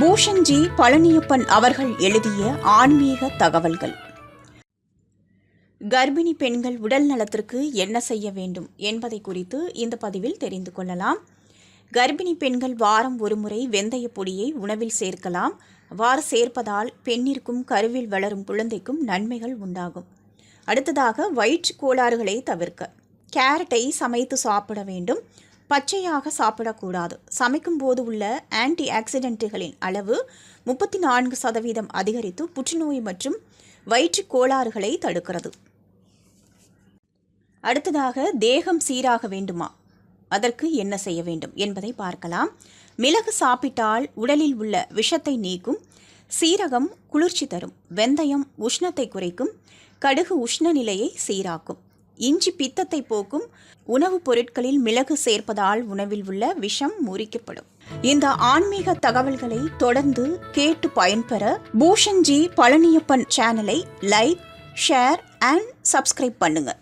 பூஷன்ஜி பழனியப்பன் அவர்கள் எழுதிய ஆன்மீக தகவல்கள். கர்ப்பிணி பெண்கள் உடல் நலத்திற்கு என்ன செய்ய வேண்டும் என்பதை குறித்து இந்த பதிவில் தெரிந்து கொள்ளலாம். கர்ப்பிணி பெண்கள் வாரம் ஒருமுறை வெந்தய பொடியை உணவில் சேர்க்கலாம். அவ்வாறு சேர்ப்பதால் பெண்ணிற்கும் கருவில் வளரும் குழந்தைக்கும் நன்மைகள் உண்டாகும். அடுத்ததாக வயிற்று கோளாறுகளை தவிர்க்க. கேரட்டை சமைத்து சாப்பிட வேண்டும். பச்சையாக சாப்பிடக்கூடாது. சமைக்கும் போது உள்ள ஆன்டி ஆக்சிடென்ட்டுகளின் அளவு முப்பத்தி நான்கு சதவீதம் அதிகரித்து புற்றுநோய் மற்றும் வயிற்று கோளாறுகளை தடுக்கிறது. அடுத்ததாக தேகம் சீராக வேண்டுமா? அதற்கு என்ன செய்ய வேண்டும் என்பதை பார்க்கலாம். மிளகு சாப்பிட்டால் உடலில் உள்ள விஷத்தை நீக்கும் சீரகம் குளிர்ச்சி தரும் வெந்தயம் உஷ்ணத்தை குறைக்கும் கடுகு உஷ்ண நிலையை சீராக்கும். இஞ்சி பித்தத்தை போக்கும் உணவுப் பொருட்களில் மிளகு சேர்ப்பதால் உணவில் உள்ள விஷம் முறிக்கப்படும். இந்த ஆன்மீக தகவல்களை தொடர்ந்து கேட்டு பயன்பெற பூஷன்ஜி பழனியப்பன் சேனலை லைக் ஷேர் அண்ட் சப்ஸ்கிரைப் பண்ணுங்கள்